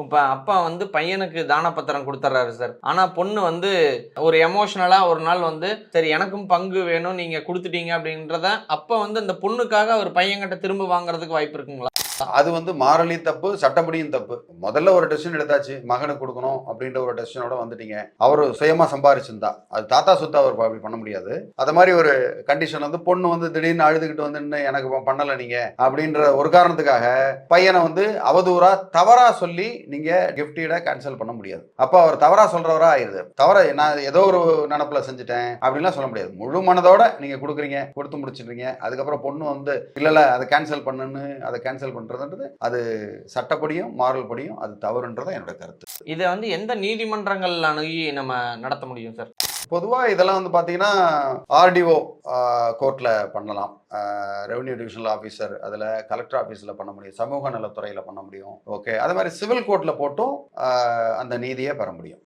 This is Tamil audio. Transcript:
இப்போ அப்பா வந்து பையனுக்கு தான பத்திரம் கொடுத்துட்றாரு சார். ஆனால் பொண்ணு வந்து ஒரு எமோஷனலாக ஒரு நாள் வந்து சரி எனக்கும் பங்கு வேணும் நீங்கள் கொடுத்துட்டீங்க அப்படின்றத அப்போ வந்து அந்த பொண்ணுக்காக ஒரு பையன்கிட்ட திரும்ப வாங்குறதுக்கு வாய்ப்பு இருக்குங்களா? அது வந்து மாரலி தப்பு சட்டப்படியும் தப்பு. முதல்ல ஒரு டெசிஷன் எடுத்தாச்சு மகனுக்கு கொடுக்கணும் அப்படின்ற ஒரு டெசிஷனோட வந்துட்டீங்க. அவர் சுயமா சம்பாரிச்சிருந்தா. அது தாத்தா சுத்தா அவர் அப்படி பண்ண முடியாது. அது மாதிரி ஒரு கண்டிஷன் வந்து பொண்ணு வந்து திடீர்னு அழுதுகிட்டு வந்து "இன்னும் எனக்கு பண்ணலை பண்ணல நீங்க அப்படின்ற ஒரு காரணத்துக்காக பையனை வந்து அவதூறா தவறா சொல்லி நீங்க கிஃப்டீட கேன்சல் பண்ண முடியாது. அப்ப அவர் தவறா சொல்றவரா ஆயிருது. தவற நான் ஏதோ ஒரு நினப்புல செஞ்சுட்டேன் அப்படின்லாம் சொல்ல முடியாது. முழு மனதோட நீங்க கொடுக்குறீங்க கொடுத்து முடிச்சிடுறீங்க. அதுக்கப்புறம் பொண்ணு வந்து இல்லைல்ல அதை கேன்சல் பண்ணுன்னு அதை கேன்சல் பண்றதுன்றது அது சட்டப்படியும் மாரல் படியும் அது தவறுன்றதான் என்னோட கருத்து. இதை வந்து எந்த நீதிமன்றங்கள் அணுகி நம்ம நடத்த முடியும் சார்? பொதுவாக இதெல்லாம் வந்து பார்த்தீங்கன்னா ஆர்டிஓ கோர்ட்டில் பண்ணலாம். ரெவன்யூ டிவிஷனல் ஆஃபீஸர் அதில் கலெக்டர் ஆஃபீஸில் பண்ண முடியும். சமூக நலத்துறையில் பண்ண முடியும். ஓகே அதே மாதிரி சிவில் கோர்ட்டில் போட்டும் அந்த நீதியை பெற முடியும்.